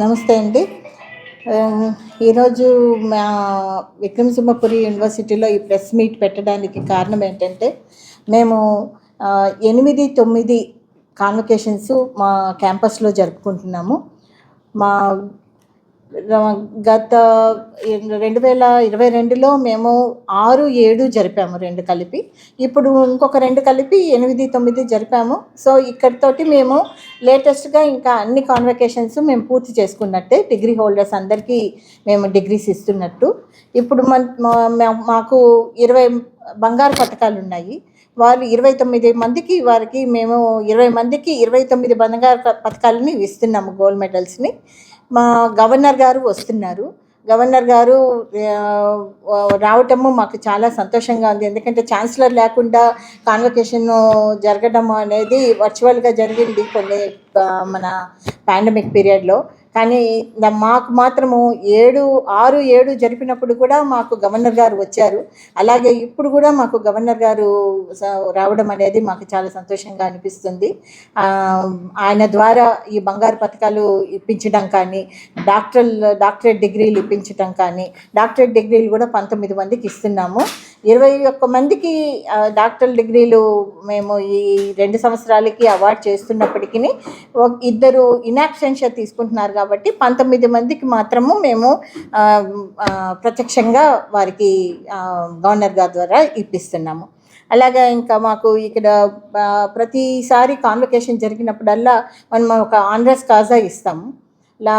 నమస్తే అండి. ఈరోజు మా విక్రమసింహపురి యూనివర్సిటీలో ఈ ప్రెస్ మీట్ పెట్టడానికి కారణం ఏంటంటే మేము ఎనిమిది తొమ్మిది కాన్వకేషన్స్ మా క్యాంపస్లో జరుపుకుంటున్నాము. మా గత రెండు వేల ఇరవై రెండులో మేము ఆరు ఏడు జరిపాము రెండు కలిపి. ఇప్పుడు ఇంకొక రెండు కలిపి ఎనిమిది తొమ్మిది జరిపాము. సో ఇక్కడితోటి మేము లేటెస్ట్గా ఇంకా అన్ని కాన్వకేషన్స్ మేము పూర్తి చేసుకున్నట్టే. డిగ్రీ హోల్డర్స్ అందరికీ మేము డిగ్రీస్ ఇస్తున్నట్టు. ఇప్పుడు మన మా- మాకు ఇరవై బంగారు పథకాలు ఉన్నాయి. వారు ఇరవై తొమ్మిది మందికి వారికి మేము ఇరవై మందికి ఇరవై తొమ్మిది బంగారు ప- పథకాలని ఇస్తున్నాము గోల్డ్ మెడల్స్ని. మా గవర్నర్ గారు వస్తున్నారు. గవర్నర్ గారు రావటము మాకు చాలా సంతోషంగా ఉంది. ఎందుకంటే ఛాన్సలర్ లేకుండా కాన్వకేషన్ జరగడం అనేది వర్చువల్గా జరిగింది కొన్ని మన పాండమిక్ పీరియడ్లో కానీ మాకు మాత్రము ఏడు ఆరు ఏడు జరిపినప్పుడు కూడా మాకు గవర్నర్ గారు వచ్చారు. అలాగే ఇప్పుడు కూడా మాకు గవర్నర్ గారు స- రావడం అనేది మాకు చాలా సంతోషంగా అనిపిస్తుంది. ఆయన ద్వారా ఈ బంగారు పథకాలు ఇప్పించడం కానీ డాక్టర్ డాక్టరేట్ డిగ్రీలు ఇప్పించడం కానీ డాక్టరేట్ డిగ్రీలు కూడా పంతొమ్మిది మందికి ఇస్తున్నాము. ఇరవై ఒక్క మందికి డాక్టర్ డిగ్రీలు మేము ఈ రెండు సంవత్సరాలకి అవార్డ్ చేస్తున్నప్పటికీ ఇద్దరు ఇనాక్సెన్షియా తీసుకుంటున్నారు కాబట్టి పంతొమ్మిది మందికి మాత్రము మేము ప్రత్యక్షంగా వారికి గవర్నర్ గారి ద్వారా ఇప్పిస్తున్నాము. అలాగే ఇంకా మాకు ఇక్కడ ప్రతిసారి కాన్వకేషన్ జరిగినప్పుడల్లా మనం ఒక ఆంధ్రస్ కాజా ఇస్తాము. లా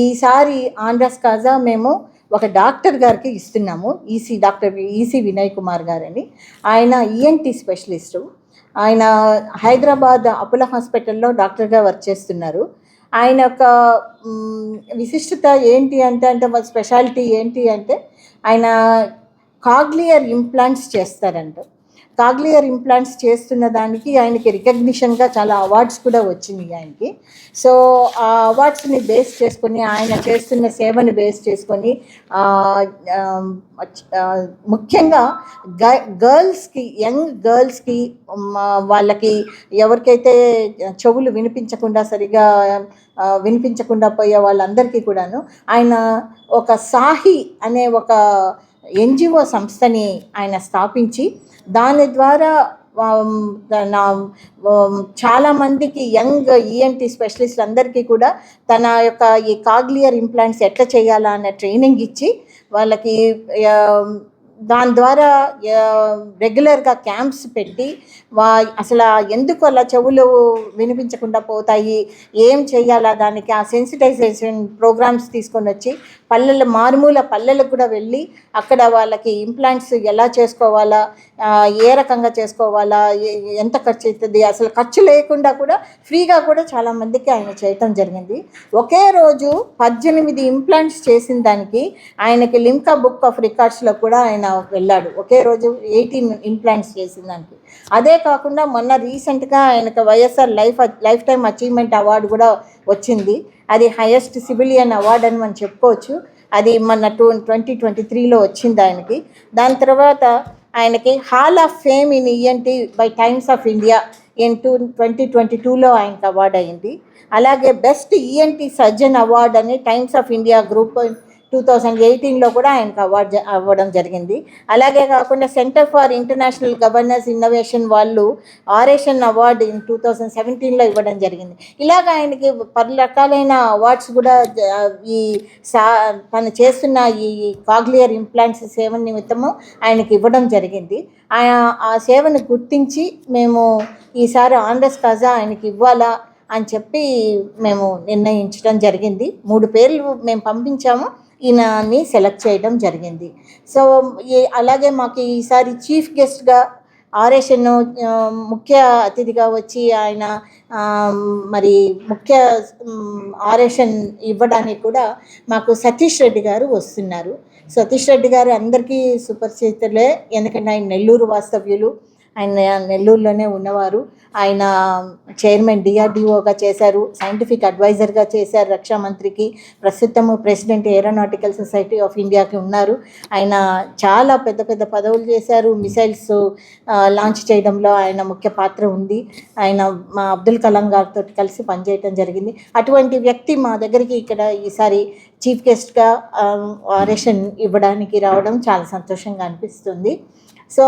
ఈసారి ఆంధ్రస్ కాజా మేము ఒక డాక్టర్ గారికి ఇస్తున్నాము EC doctor EC Vinay Kumar గారని. ఆయన ఈఎన్టీ స్పెషలిస్టు. ఆయన హైదరాబాద్ అపోలో హాస్పిటల్లో డాక్టర్గా వర్క్ చేస్తున్నారు. ఆయన యొక్క విశిష్టత ఏంటి అంటే అంటే స్పెషాలిటీ ఏంటి అంటే ఆయన కాగ్లియర్ ఇంప్లాంట్స్ చేస్తారంట. కాగ్లియర్ ఇంప్లాంట్స్ చేస్తున్న దానికి ఆయనకి రికగ్నిషన్గా చాలా అవార్డ్స్ కూడా వచ్చినాయి ఆయనకి. సో ఆ అవార్డ్స్ని బేస్ చేసుకొని ఆయన చేస్తున్న సేవని బేస్ చేసుకొని ముఖ్యంగా గ గర్ల్స్కి యంగ్ గర్ల్స్కి వాళ్ళకి ఎవరికైతే చెవులు వినిపించకుండా సరిగా వినిపించకుండా పోయే వాళ్ళందరికీ కూడాను ఆయన ఒక సాహి అనే ఒక ఎన్జిఓ సంస్థని ఆయన స్థాపించి దాని ద్వారా నా చాలామందికి యంగ్ ఈఎన్టీ స్పెషలిస్ట్ అందరికీ కూడా తన యొక్క ఈ కాగ్లియర్ ఇంప్లాంట్స్ ఎట్లా చేయాలా అనే ట్రైనింగ్ ఇచ్చి వాళ్ళకి దాని ద్వారా రెగ్యులర్గా క్యాంప్స్ పెట్టి వా అసలు ఎందుకు అలా చెవులు వినిపించకుండా పోతాయి ఏం చేయాలా దానికి ఆ సెన్సిటైజేషన్ ప్రోగ్రామ్స్ తీసుకొని వచ్చి పల్లెల మారుమూల పల్లెలకు కూడా వెళ్ళి అక్కడ వాళ్ళకి ఇంప్లాంట్స్ ఎలా చేసుకోవాలా ఏ రకంగా చేసుకోవాలా ఎంత ఖర్చు అవుతుంది అసలు ఖర్చు లేకుండా కూడా ఫ్రీగా కూడా చాలామందికి ఆయన చేయటం జరిగింది. ఒకే రోజు పద్దెనిమిది ఇంప్లాంట్స్ చేసిన దానికి ఆయనకి లింకా బుక్ ఆఫ్ రికార్డ్స్లో కూడా ఆయన వెళ్ళాడు. ఒకే రోజు ఎయిటీన్ ఇంప్లాంట్స్ చేసిన దానికి. అదే కాకుండా మొన్న రీసెంట్గా ఆయనకు YSR life life time achievement award కూడా వచ్చింది. అది హైయెస్ట్ సివిలియన్ అవార్డు అని మనం చెప్పుకోవచ్చు. అది మన టూ ట్వంటీ ట్వంటీ త్రీలో వచ్చింది ఆయనకి. దాని తర్వాత ఆయనకి hall of fame in ENT by Times of India in two twenty twenty టూలో ఆయనకు అవార్డు అయింది. అలాగే బెస్ట్ ఈఎన్టీ సర్జన్ అవార్డు అని Times of India group two thousand ఎయిటీన్లో కూడా ఆయనకు అవార్డు అవ్వడం జరిగింది. అలాగే కాకుండా centre for international governance innovation వాళ్ళు oration award in two thousand సెవెంటీన్లో ఇవ్వడం జరిగింది. ఇలాగ ఆయనకి పలు రకాలైన అవార్డ్స్ కూడా ఈ సా తను చేస్తున్న ఈ కాగ్లియర్ ఇంప్లాంట్స్ సేవ నిమిత్తము ఆయనకి ఇవ్వడం జరిగింది. ఆయన ఆ సేవను గుర్తించి మేము ఈసారి ఆంధ్రస్ కాజా ఆయనకి ఇవ్వాలా అని చెప్పి మేము నిర్ణయించడం జరిగింది. మూడు పేర్లు మేము పంపించాము. ఈయనని సెలెక్ట్ చేయడం జరిగింది. సో ఈ అలాగే మాకు ఈసారి చీఫ్ గెస్ట్గా ఆరేషన్ ముఖ్య అతిథిగా వచ్చి ఆయన మరి ముఖ్య ఆరేషన్ ఇవ్వడానికి కూడా మాకు సతీష్ రెడ్డి గారు వస్తున్నారు. సతీష్ రెడ్డి గారు అందరికీ సుపరిచితులే. ఎందుకంటే ఆయన నెల్లూరు వాస్తవ్యులు. ఆయన నెల్లూరులోనే ఉన్నవారు. ఆయన చైర్మన్ డిఆర్డిఓగా చేశారు. సైంటిఫిక్ అడ్వైజర్గా చేశారు రక్షా మంత్రికి. ప్రస్తుతము ప్రెసిడెంట్ ఏరోనాటికల్ సొసైటీ ఆఫ్ ఇండియాకి ఉన్నారు. ఆయన చాలా పెద్ద పెద్ద పదవులు చేశారు. మిసైల్స్ లాంచ్ చేయడంలో ఆయన ముఖ్య పాత్ర ఉంది. ఆయన మా అబ్దుల్ కలాం గారితో కలిసి పనిచేయటం జరిగింది. అటువంటి వ్యక్తి మా దగ్గరికి ఇక్కడ ఈసారి చీఫ్ గెస్ట్గా ఆరేషన్ ఇవ్వడానికి రావడం చాలా సంతోషంగా అనిపిస్తుంది. సో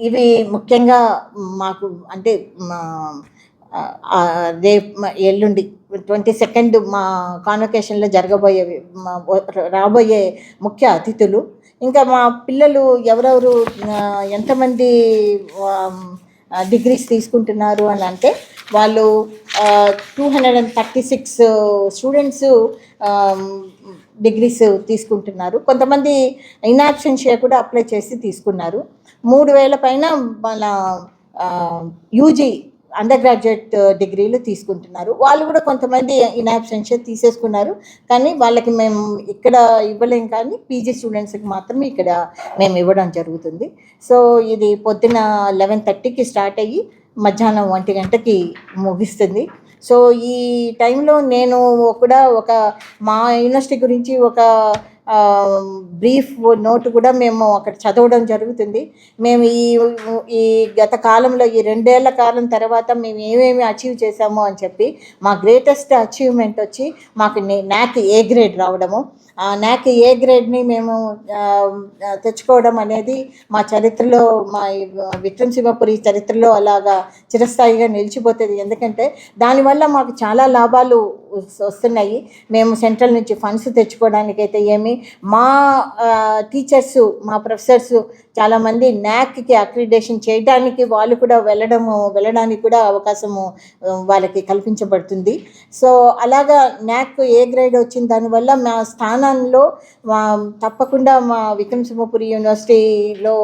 ఇవి ముఖ్యంగా మాకు అంటే మా రేపు ఎల్లుండి ట్వంటీ సెకండ్ మా కాన్వకేషన్లో జరగబోయేవి మా రాబోయే ముఖ్య అతిథులు. ఇంకా మా పిల్లలు ఎవరెవరు ఎంతమంది డిగ్రీస్ తీసుకుంటున్నారు అని అంటే వాళ్ళు two hundred and thirty six students degrees తీసుకుంటున్నారు. కొంతమంది ఇన్యాబ్సెన్షియా కూడా అప్లై చేసి తీసుకున్నారు. మూడు వేల పైన మన యూజీ అండర్ గ్రాడ్యుయేట్ డిగ్రీలు తీసుకుంటున్నారు. వాళ్ళు కూడా కొంతమంది ఇన్యాబ్సెన్షియా తీసేసుకున్నారు. కానీ వాళ్ళకి మేము ఇక్కడ ఇవ్వలేం కానీ పీజీ స్టూడెంట్స్కి మాత్రమే ఇక్కడ మేము ఇవ్వడం జరుగుతుంది. సో ఇది పొద్దున లెవెన్ థర్టీకి స్టార్ట్ అయ్యి మధ్యాహ్నం ఒంటి గంటకి ముగిస్తుంది. సో ఈ టైంలో నేను కూడా ఒక మా యూనివర్సిటీ గురించి ఒక బ్రీఫ్ నోట్ కూడా మేము అక్కడ చదవడం జరుగుతుంది. మేము ఈ ఈ గత కాలంలో ఈ రెండేళ్ళ కాలం తర్వాత మేము ఏమేమి అచీవ్ చేశామో అని చెప్పి మా గ్రేటెస్ట్ అచీవ్మెంట్ వచ్చి మాకు నాక్ ఏ గ్రేడ్ రావడము. ఆ నాక్ ఏ గ్రేడ్ని మేము తెచ్చుకోవడం అనేది మా చరిత్రలో మా ఈ విక్రమ్ సింహపురి చరిత్రలో అలాగా చిరస్థాయిగా నిలిచిపోతుంది. ఎందుకంటే దానివల్ల మాకు చాలా లాభాలు వస్తున్నాయి. మేము సెంట్రల్ నుంచి ఫండ్స్ తెచ్చుకోవడానికైతే ఏమి మా టీచర్స్ మా ప్రొఫెసర్స్ చాలామంది న్యాక్కి అక్రిడేషన్ చేయడానికి వాళ్ళు కూడా వెళ్ళడము వెళ్ళడానికి కూడా అవకాశము వాళ్ళకి కల్పించబడుతుంది. సో అలాగా న్యాక్ ఏ గ్రేడ్ వచ్చిన దానివల్ల మా స్థానంలో మా తప్పకుండా మా విక్రమ్ సింహపురి యూనివర్సిటీలో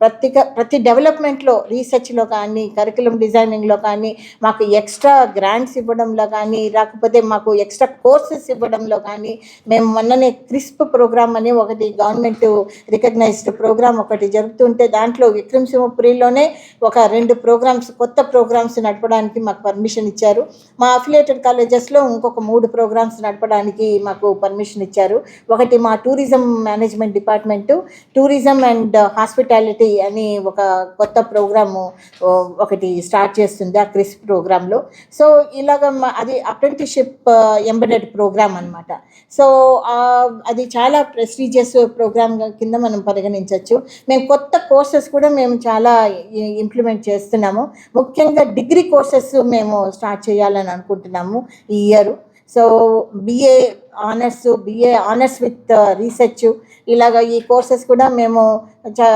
ప్రత్యేక ప్రతి ప్రతి డెవలప్మెంట్లో రీసెర్చ్లో కానీ కరికులం డిజైనింగ్లో కానీ మాకు ఎక్స్ట్రా గ్రాంట్స్ ఇవ్వడంలో కానీ లేకపోతే మాకు ఎక్స్ట్రా కోర్సెస్ ఇవ్వడంలో కానీ మేము మొన్ననే క్రిస్ప్ ప్రోగ్రామ్ అని ఒకటి గవర్నమెంట్ రికగ్నైజ్డ్ ప్రోగ్రామ్ ఒకటి జరుగుతుంటే దాంట్లో విక్రమ్ సింహపురిలోనే ఒక రెండు ప్రోగ్రామ్స్ కొత్త ప్రోగ్రామ్స్ నడపడానికి మాకు పర్మిషన్ ఇచ్చారు. మా అఫిలియేటెడ్ కాలేజెస్లో ఇంకొక మూడు ప్రోగ్రామ్స్ నడపడానికి మాకు పర్మిషన్ ఇచ్చారు. ఒకటి మా tourism management department tourism and hospitality అని ఒక కొత్త ప్రోగ్రాము ఒకటి స్టార్ట్ చేస్తుంది ఆ క్రిస్ ప్రోగ్రాంలో సో ఇలాగ మా- అది అప్రెంటిషిప్ ఎంబెడెడ్ ప్రోగ్రామ్ అనమాట సో అది చాలా ప్రెస్టీజియస్ ప్రోగ్రామ్ కింద మనం పరిగణించవచ్చు మేము కొత్త కోర్సెస్ కూడా మేము చాలా ఇంప్లిమెంట్ చేస్తున్నాము. ముఖ్యంగా డిగ్రీ కోర్సెస్ మేము స్టార్ట్ చేయాలని అనుకుంటున్నాము ఈ year so BA honours BA honours with research ఇలాగ ఈ కోర్సెస్ కూడా మేము చ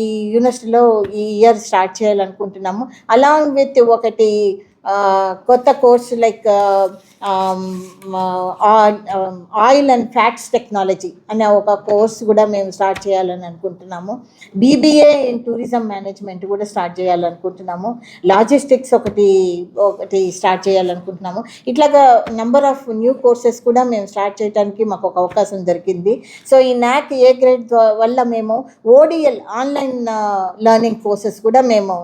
ఈ యూనివర్సిటీలో ఈ ఇయర్ స్టార్ట్ చేయాలనుకుంటున్నాము. అలాంగ్ విత్ ఒకటి కొత్త course like oil and fats technology అనే ఒక కోర్స్ కూడా మేము స్టార్ట్ చేయాలని అనుకుంటున్నాము. బీబీఏ ఇన్ టూరిజం మేనేజ్మెంట్ కూడా స్టార్ట్ చేయాలనుకుంటున్నాము. లాజిస్టిక్స్ ఒకటి ఒకటి స్టార్ట్ చేయాలనుకుంటున్నాము. ఇట్లాగా నెంబర్ ఆఫ్ న్యూ కోర్సెస్ కూడా మేము స్టార్ట్ చేయడానికి మాకు ఒక అవకాశం దొరికింది. సో ఈ నాక్ ఏ గ్రేడ్ వల్ల మేము ఓడిఎల్ ఆన్లైన్ లెర్నింగ్ కోర్సెస్ కూడా మేము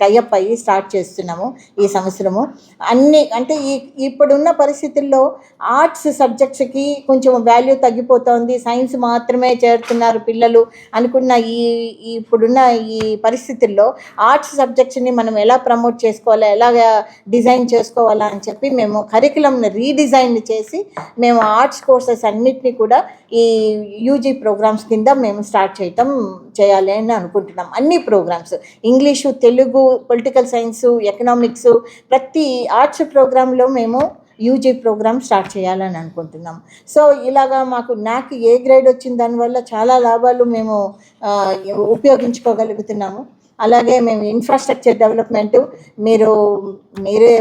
టైఅప్ అయ్యి స్టార్ట్ చేస్తున్నాము. ఈ సంవత్సరము. అన్ని అంటే ఈ ఇప్పుడున్న పరిస్థితుల్లో ఆర్ట్స్ సబ్జెక్ట్స్కి కొంచెం వాల్యూ తగ్గిపోతోంది. సైన్స్ మాత్రమే చేరుతున్నారు పిల్లలు అనుకున్న ఈ ఇప్పుడున్న ఈ పరిస్థితుల్లో ఆర్ట్స్ సబ్జెక్ట్స్ని మనం ఎలా ప్రమోట్ చేసుకోవాలా ఎలా డిజైన్ చేసుకోవాలా అని చెప్పి మేము కరికులంని రీడిజైన్ చేసి మేము ఆర్ట్స్ కోర్సెస్ అన్నిటినీ కూడా ఈ యూజీ ప్రోగ్రామ్స్ కింద మేము స్టార్ట్ చేయటం చేయాలి అని అనుకుంటున్నాం. అన్ని programs English Telugu political science economics ప్రతి ఆర్ట్స్ ప్రోగ్రాంలో మేము యూజీ ప్రోగ్రామ్ స్టార్ట్ చేయాలని అనుకుంటున్నాం. సో ఇలాగా మాకు నాకు ఏ గ్రేడ్ వచ్చిన దానివల్ల చాలా లాభాలు మేము ఉపయోగించుకోగలుగుతున్నాము. అలాగే మేము ఇన్ఫ్రాస్ట్రక్చర్ డెవలప్మెంట్ మీరు మీరే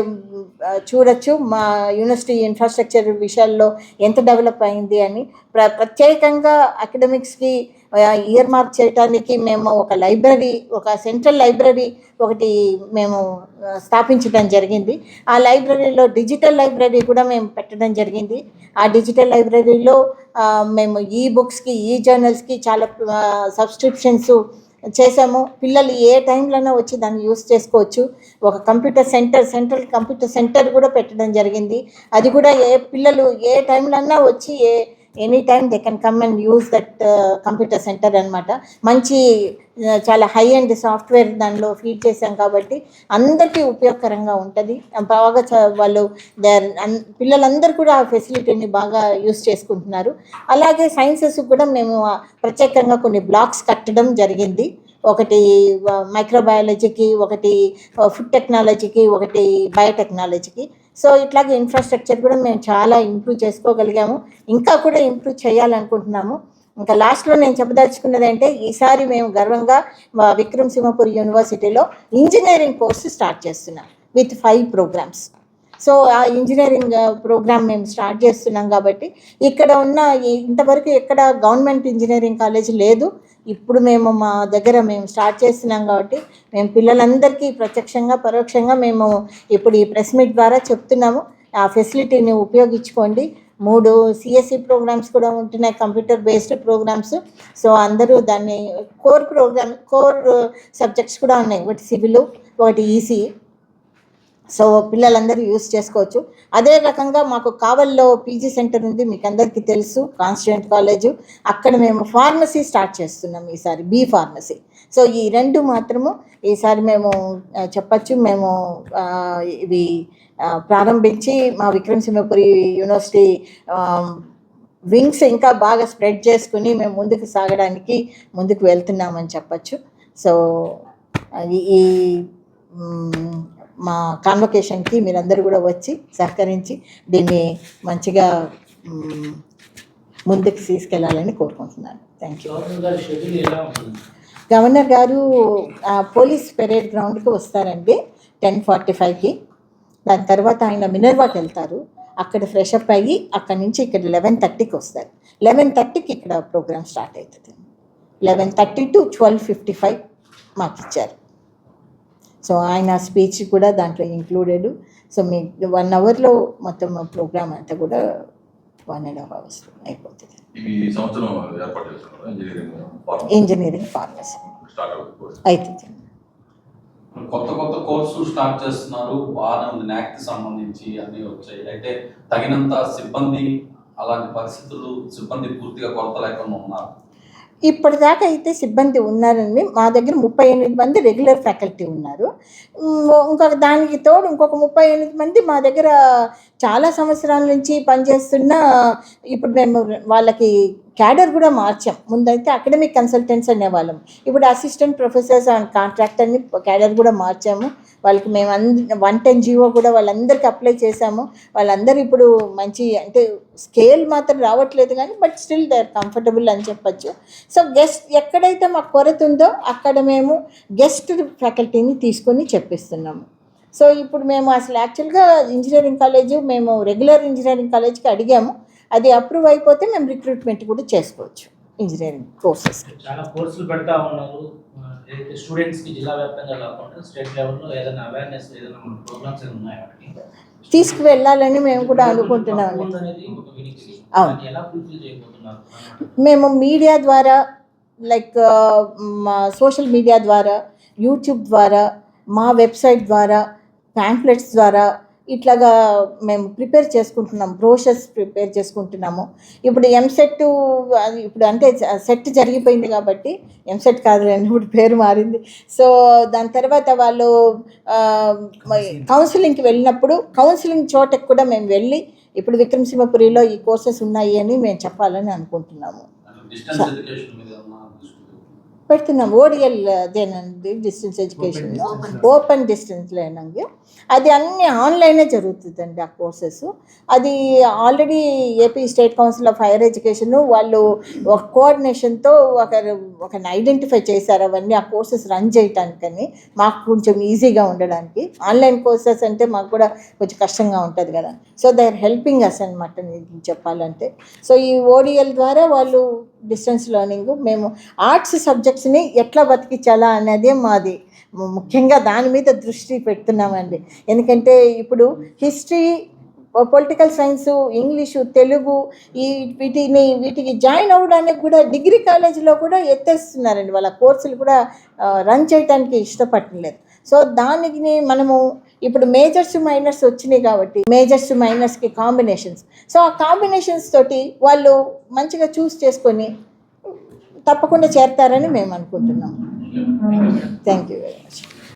చూడొచ్చు. మా యూనివర్సిటీ ఇన్ఫ్రాస్ట్రక్చర్ విషయాల్లో ఎంత డెవలప్ అయింది అని. ప్ర ప్రత్యేకంగా అకాడమిక్స్కి ఇయర్ మార్క్ చేయడానికి మేము ఒక లైబ్రరీ ఒక సెంట్రల్ లైబ్రరీ ఒకటి మేము స్థాపించడం జరిగింది. ఆ లైబ్రరీలో డిజిటల్ లైబ్రరీ కూడా మేము పెట్టడం జరిగింది. ఆ డిజిటల్ లైబ్రరీలో మేము ఈ బుక్స్కి ఈ జర్నల్స్కి చాలా సబ్స్క్రిప్షన్స్ చేసాము పిల్లలు ఏ టైంలోనే వచ్చి దాన్ని యూస్ చేసుకోవచ్చు. ఒక computer centre central computer centre కూడా పెట్టడం జరిగింది. అది కూడా ఏ పిల్లలు ఏ టైంలోన్నా వచ్చి ఏ any time they can come and use that computer centre అనమాట మంచి uh, చాలా హై అండ్ సాఫ్ట్వేర్ దానిలో ఫీడ్ చేశాం కాబట్టి అందరికీ ఉపయోగకరంగా ఉంటుంది. బాగా చ- వాళ్ళు పిల్లలందరూ కూడా ఆ ఫెసిలిటీని బాగా యూస్ చేసుకుంటున్నారు. అలాగే సైన్సెస్ కూడా మేము ప్రత్యేకంగా కొన్ని బ్లాక్స్ కట్టడం జరిగింది. ఒకటి uh, మైక్రోబయాలజీకి ఒకటి uh, ఫుడ్ టెక్నాలజీకి ఒకటి బయోటెక్నాలజీకి సో ఇట్లాగే ఇన్ఫ్రాస్ట్రక్చర్ కూడా మేము చాలా ఇంప్రూవ్ చేసుకోగలిగాము. ఇంకా కూడా ఇంప్రూవ్ చేయాలనుకుంటున్నాము. ఇంకా లాస్ట్లో నేను చెప్పదలుచుకున్నది అంటే ఈసారి మేము గర్వంగా మా విక్రమ్ సింహపూర్ యూనివర్సిటీలో ఇంజనీరింగ్ కోర్సు స్టార్ట్ చేస్తున్నాం విత్ ఫైవ్ ప్రోగ్రామ్స్ సో ఆ ఇంజనీరింగ్ ప్రోగ్రామ్ మేము స్టార్ట్ చేస్తున్నాం కాబట్టి ఇక్కడ ఉన్న ఇంతవరకు ఎక్కడ గవర్నమెంట్ ఇంజనీరింగ్ కాలేజ్ లేదు. ఇప్పుడు మేము మా దగ్గర మేము స్టార్ట్ చేస్తున్నాం కాబట్టి మేము పిల్లలందరికీ ప్రత్యక్షంగా పరోక్షంగా మేము ఇప్పుడు ఈ ప్రెస్ మీట్ ద్వారా చెప్తున్నాము. ఆ ఫెసిలిటీని ఉపయోగించుకోండి. మూడు సిఎస్సి ప్రోగ్రామ్స్ కూడా ఉంటున్నాయి కంప్యూటర్ బేస్డ్ ప్రోగ్రామ్స్ సో అందరూ దాన్ని కోర్ ప్రోగ్రామ్ కోర్ సబ్జెక్ట్స్ కూడా ఉన్నాయి. ఒకటి సివిల్ ఒకటి ఈసీ సో పిల్లలందరూ యూస్ చేసుకోవచ్చు. అదే రకంగా మాకు కావల్లో పీజీ సెంటర్ ఉంది మీకు అందరికీ తెలుసు కాన్స్టిట్యూంట్ కాలేజు. అక్కడ మేము ఫార్మసీ స్టార్ట్ చేస్తున్నాం ఈసారి బీ ఫార్మసీ. సో ఈ రెండు మాత్రము ఈసారి మేము చెప్పచ్చు. మేము ఇవి ప్రారంభించి మా విక్రమ్ సింహపురి యూనివర్సిటీ వింగ్స్ ఇంకా బాగా స్ప్రెడ్ చేసుకుని మేము ముందుకు సాగడానికి ముందుకు వెళ్తున్నామని చెప్పచ్చు. సో ఈ ఈ, మ్, కాన్వకేషన్కి మీరందరూ కూడా వచ్చి సహకరించి దీన్ని మంచిగా ముందుకు తీసుకెళ్ళాలని కోరుకుంటున్నాను. థ్యాంక్ యూ గవర్నర్ గారి పోలీస్ పెరేడ్ గ్రౌండ్కి వస్తారండి టెన్ ఫార్టీ ఫైవ్కి. దాని తర్వాత ఆయన మినర్వాకి వెళ్తారు. అక్కడ ఫ్రెష్ అప్ అయ్యి అక్కడి నుంచి ఇక్కడ లెవెన్ థర్టీకి వస్తారు. లెవెన్ థర్టీకి ఇక్కడ ప్రోగ్రామ్ స్టార్ట్ అవుతుంది. Eleven thirty to twelve fifty five మాకు ఇచ్చారు సో ఆయన స్పీచ్ కూడా దాంట్లో ఇంక్లూడెడ్. సో మీ వన్ అవర్లో మొత్తం ప్రోగ్రామ్ అంతా కూడా వన్ అండ్ హాఫ్ అవర్స్ అయిపోతుంది. Engineering pharm engineering pharmacy start అవుతుంది. కొత్త కొత్త కోర్సులు స్టార్ట్ చేస్తున్నారు బాగానే ఉంది నాక్కి సంబంధించి అన్నీ వచ్చాయి. అయితే తగినంత సిబ్బంది అలాంటి పరిస్థితులు సిబ్బంది పూర్తిగా కొరత లేకుండా ఉన్నారు. ఇప్పటిదాకా అయితే సిబ్బంది ఉన్నారండి. మా దగ్గర ముప్పై ఎనిమిది మంది రెగ్యులర్ ఫ్యాకల్టీ ఉన్నారు. ఇంకొక దానికి తోడు ఇంకొక ముప్పై ఎనిమిది మంది మా దగ్గర చాలా సంవత్సరాల నుంచి పనిచేస్తున్న ఇప్పుడు మేము వాళ్ళకి క్యాడర్ కూడా మార్చాం. ముందైతే అకాడమిక్ కన్సల్టెంట్స్ అనేవాళ్ళం. ఇప్పుడు అసిస్టెంట్ ప్రొఫెసర్స్ అండ్ కాంట్రాక్టర్ని క్యాడర్ కూడా మార్చాము. వాళ్ళకి మేము అంద వన్ టెన్ జీవో కూడా వాళ్ళందరికీ అప్లై చేశాము. వాళ్ళందరూ ఇప్పుడు మంచి అంటే స్కేల్ మాత్రం రావట్లేదు కానీ but still they are comfortable అని చెప్పొచ్చు. సో గెస్ట్ ఎక్కడైతే మాకు కొరత ఉందో అక్కడ మేము గెస్ట్ ఫ్యాకల్టీని తీసుకొని చెప్పిస్తున్నాము. సో ఇప్పుడు మేము అసలు యాక్చువల్గా ఇంజనీరింగ్ కాలేజ్ మేము రెగ్యులర్ ఇంజనీరింగ్ కాలేజ్కి అడిగాము. అది అప్రూవ్ అయిపోతే మేము రిక్రూట్మెంట్ కూడా చేసుకోవచ్చు ఇంజనీరింగ్ కోర్సెస్కి చాలా కోర్సులు పెడతా ఉన్నారు. స్టూడెంట్స్కి జిల్లా వ్యాప్తంగా కాకుండా స్టేట్ లెవెల్లో ఏదైనా అవేర్నెస్ ఏదైనా ప్రోగ్రామ్స్ ఉన్నాయా తీసుకువెళ్ళాలని మేము కూడా వినికిడి. అవును. మేము మీడియా ద్వారా లైక్ మా సోషల్ మీడియా ద్వారా యూట్యూబ్ ద్వారా మా వెబ్సైట్ ద్వారా ప్యాంప్లెట్స్ ద్వారా ఇట్లాగా మేము ప్రిపేర్ చేసుకుంటున్నాం బ్రోషర్స్ ప్రిపేర్ చేసుకుంటున్నాము. ఇప్పుడు ఎంసెట్ అది ఇప్పుడు అంటే సెట్ జరిగిపోయింది కాబట్టి ఎంసెట్ కాదు ఇప్పుడు పేరు మారింది. సో దాని తర్వాత వాళ్ళు కౌన్సిలింగ్కి వెళ్ళినప్పుడు కౌన్సిలింగ్ చోటకి కూడా మేము వెళ్ళి ఇప్పుడు విక్రమసింహపురిలో ఈ కోర్సెస్ ఉన్నాయి అని మేము చెప్పాలని అనుకుంటున్నాము డిస్టెన్స్ ఎడ్యుకేషన్ మీద ఏమన్నా దృష్టి పెట్టారా? పెడుతున్నాం ఓడిఎల్ అదేనండి డిస్టెన్స్ ఎడ్యుకేషన్. ఓపెన్ డిస్టెన్స్ లేనండి అది అన్ని ఆన్లైనే జరుగుతుందండి ఆ కోర్సెస్. అది already AP state council of higher education వాళ్ళు ఒక కోఆర్డినేషన్తో ఒక ఒకరిని ఐడెంటిఫై చేశారు అవన్నీ ఆ కోర్సెస్ రన్ చేయటానికని మాకు కొంచెం ఈజీగా ఉండడానికి. ఆన్లైన్ కోర్సెస్ అంటే మాకు కూడా కొంచెం కష్టంగా ఉంటుంది కదా. So they are helping us అనమాట చెప్పాలంటే. సో ఈ ఓడిఎల్ ద్వారా వాళ్ళు డిస్టెన్స్ లెర్నింగ్ మేము ఆర్ట్స్ సబ్జెక్ట్స్ని ఎట్లా బతికించాలా అనేది మాది. ముఖ్యంగా దాని మీద దృష్టి పెడుతున్నామండి. ఎందుకంటే ఇప్పుడు history political science English Telugu ఈ వీటిని వీటికి జాయిన్ అవ్వడానికి కూడా డిగ్రీ కాలేజీలో కూడా ఎత్తేస్తున్నారండి. వాళ్ళ కోర్సులు కూడా రన్ చేయడానికి ఇష్టపడలేదు సో దానికి మనము ఇప్పుడు మేజర్స్ మైనర్స్ వచ్చినాయి కాబట్టి మేజర్స్ మైనర్స్కి కాంబినేషన్స్. సో ఆ కాంబినేషన్స్ తోటి వాళ్ళు మంచిగా చూస్ చేసుకొని తప్పకుండా చేరతారని మేము అనుకుంటున్నాం. Thank you very much